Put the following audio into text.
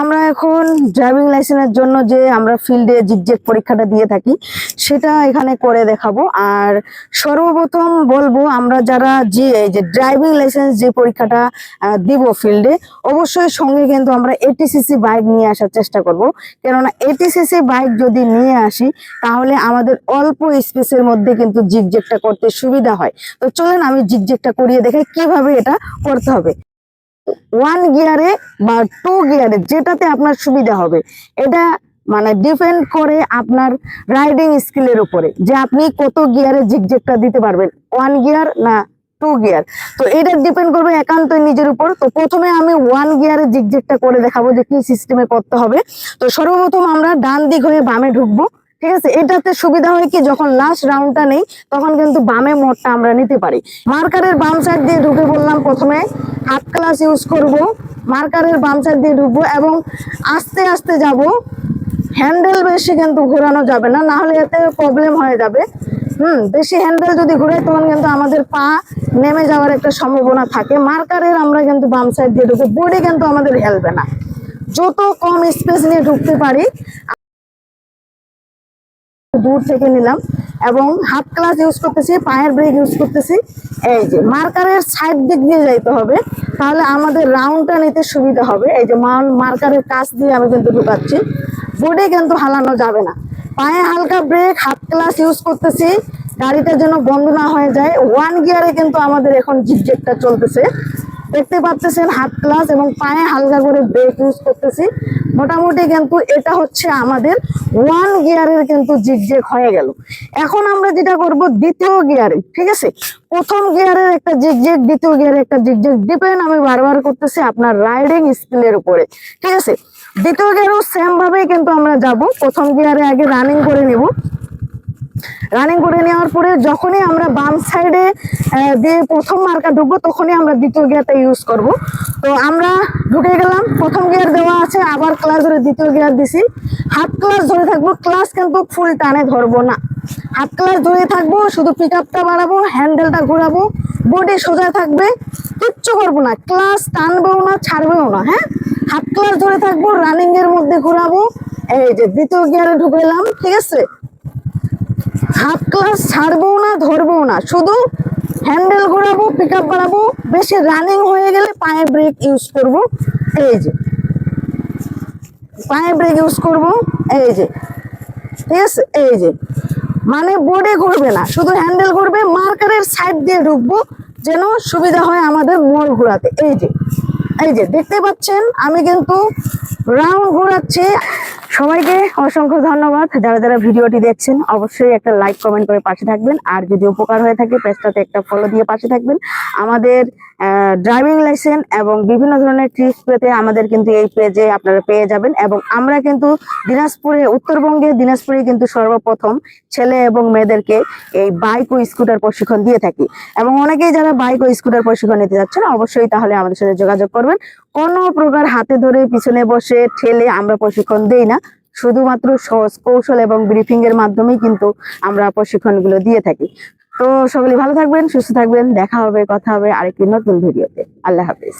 আমরা এখন ড্রাইভিং লাইসেন্সের জন্য যে আমরা ফিল্ডে জিগজেগ পরীক্ষাটা দিয়ে থাকি, সেটা এখানে করে দেখাবো। আর সর্বপ্রথম বলব আমরা যারা যে, এই যে ড্রাইভিং লাইসেন্স যে পরীক্ষাটা দিব ফিল্ডে অবশ্যই সঙ্গে কিন্তু আমরা এটিসিসি বাইক নিয়ে আসার চেষ্টা করব। কেননা এটিসিসি বাইক যদি নিয়ে আসি, তাহলে আমাদের অল্প স্পেসের মধ্যে কিন্তু জিগজেগটা করতে সুবিধা হয়। তো চলেন আমি জিগজেগটা করিয়ে দেখাই কীভাবে এটা করতে হবে। ওয়ান গিয়ারে বা টু গিয়ারে যেটাতে আপনার সুবিধা হবে। এটা মানে ডিপেন্ড করে আপনার রাইডিং স্কিলের উপরে যে আপনি কত গিয়ারে জিগজেগটা দিতে পারবেন। ওয়ান গিয়ার না টু গিয়ার তো এটা ডিপেন্ড করবে একান্ত নিজের উপর। তো প্রথমে আমি ওয়ান গিয়ারে জিগজেগটা করে দেখাবো যে কি সিস্টেমে করতে হবে। তো সর্বপ্রথম আমরা ডান দিক হয়ে বামে ঢুকবো। ঠিক আছে? এটাতে সুবিধা হয় কি, যখন লাস্ট রাউন্ডটা নেই, তখন কিন্তু বামে মোড়টা আমরা নিতে পারি। মার্কারের বাম সাইড দিয়ে ঢুকে বললাম প্রথমে হাত ক্লাস ইউজ করব, মার্কারের বাম সাইড দিয়ে ঢুকবো এবং আস্তে আস্তে যাব। হ্যান্ডেল বেশি কিন্তু ঘোরানো যাবে না, নাহলে এতে প্রবলেম হয়ে যাবে। হুম, বেশি হ্যান্ডেল যদি ঘুরাই, তখন কিন্তু আমাদের পা নেমে যাওয়ার একটা সম্ভাবনা থাকে। মার্কারের আমরা কিন্তু বাম সাইড দিয়ে ঢুকবো বডি কিন্তু আমাদের হেলবে না। যত কম স্পেস নিয়ে ঢুকতে পারি দূর থেকে নিলাম এবং হাফ ক্লাস ইউজ করতেছি, পায়ের ব্রেক ইউজ করতেছি। এই যে মার্কারের সাইড দিক দিয়ে যাইতে হবে, তাহলে আমাদের রাউন্ডটা নিতে সুবিধা হবে। এই যে মার্কারের কাছ দিয়ে আমি কিন্তু ঢুকাচ্ছি বোর্ডে কিন্তু হালানো যাবে না। পায়ে হালকা ব্রেক, হাফ ক্লাস ইউজ করতেছি। গাড়িটা যেন বন্ধ না হয়ে যায়। ওয়ান গিয়ারে কিন্তু আমাদের এখন জিগজেগটা চলতেছে। দেখতে পাচ্ছেন হাত ক্লাস এবং পায়ে হালকা করে ব্রেক ইউজ করতেছি। মোটামুটি কিন্তু এটা হচ্ছে আমাদের ওয়ান গিয়ারের কিন্তু জিগজেগ হয়ে গেল। এখন আমরা যেটা করব দ্বিতীয় গিয়ারে ঠিক আছে? প্রথম গিয়ারের একটা জিগজেগ দ্বিতীয় গিয়ারের একটা জিগজেগ ডিপেন্ড আমি বারবার করতেছি আপনার রাইডিং স্কিলের উপরে, ঠিক আছে? দ্বিতীয় গিয়ারও সেম ভাবেই কিন্তু আমরা যাব। প্রথম গিয়ারে আগে রানিং করে নেব। রানিং করে নেওয়ার পরে যখনই আমরা বাম সাইডে দিয়ে প্রথম মার্কা ঢুকবো, তখনই আমরা দ্বিতীয় গিয়ারটা ইউজ করব। তো আমরা ঢুকে গেলাম, প্রথম গিয়ার দেওয়া আছে, আবার ক্লাস ধরে দ্বিতীয় গিয়ার দিছি। হাফ ক্লাস ধরে থাকব ক্লাস কিন্তু ফুল টানে ধরবো না। হাফ ক্লাস ধরে থাকব, শুধু পিক আপটা বাড়াবো হ্যান্ডেলটা ঘোরাবো বডি সোজা থাকবে, কিচ্ছু করব না। ক্লাস টানবেও না, ছাড়বেও না হ্যাঁ? হাফ ক্লাস ধরে থাকব রানিং এর মধ্যে ঘোরাবো। এই যে দ্বিতীয় গিয়ারে ঢুকেলাম ঠিক আছে? হাফ ক্লাস ছাড়বো না, ধরবো না। শুধু হ্যান্ডেল ঘোরাবো পিক আপ বাড়াবো বেশি রানিং হয়ে গেলে পায়ে ব্রেক ইউজ করব। এই যে। পায়ে ব্রেক ইউজ করব, এই যে। ঠিক আছে? এই যে। মানে বোর্ডে ঘুরবে না, শুধু হ্যান্ডেল ঘুরবে মার্কারের সাইড দিয়ে ঢুকবো, যেন সুবিধা হয় আমাদের মোড় ঘোরাতে। এই যে। এই যে, দেখতে পাচ্ছেন? আমি কিন্তু রাউন্ড ঘোরাচ্ছি। সবাইকে অসংখ্য ধন্যবাদ। যারা যারা ভিডিওটি দেখছেন, অবশ্যই একটা লাইক কমেন্ট করে পাশে থাকবেন। আর যদি উপকার হয়ে থাকে, পেজটাতে একটা ফলো দিয়ে পাশে থাকবেন। আমাদের ড্রাইভিং লাইসেন্স এবং বিভিন্ন ধরনের ট্রিপস পেতে আমাদের কিন্তু এই পেজে আপনারা পেয়ে যাবেন। এবং আমরা কিন্তু দিনাজপুরে, উত্তরবঙ্গে দিনাজপুরে কিন্তু সর্বপ্রথম ছেলে এবং মেয়েদেরকে এই বাইক ও স্কুটার প্রশিক্ষণ দিয়ে থাকি। এবং অনেকেই যারা বাইক ও স্কুটার প্রশিক্ষণ নিতে যাচ্ছেন, অবশ্যই তাহলে আমাদের সাথে যোগাযোগ করবেন। কোনো প্রকার হাতে ধরে পিছনে বসে ঠেলে আমরা প্রশিক্ষণ দেই না। শুধুমাত্র সহজ কৌশল এবং ব্রিফিং এর মাধ্যমেই কিন্তু আমরা প্রশিক্ষণগুলো দিয়ে থাকি। তো সকলে ভালো থাকবেন, সুস্থ থাকবেন, দেখা হবে, কথা হবে আরেকটি নতুন ভিডিওতে। আল্লাহ হাফিজ।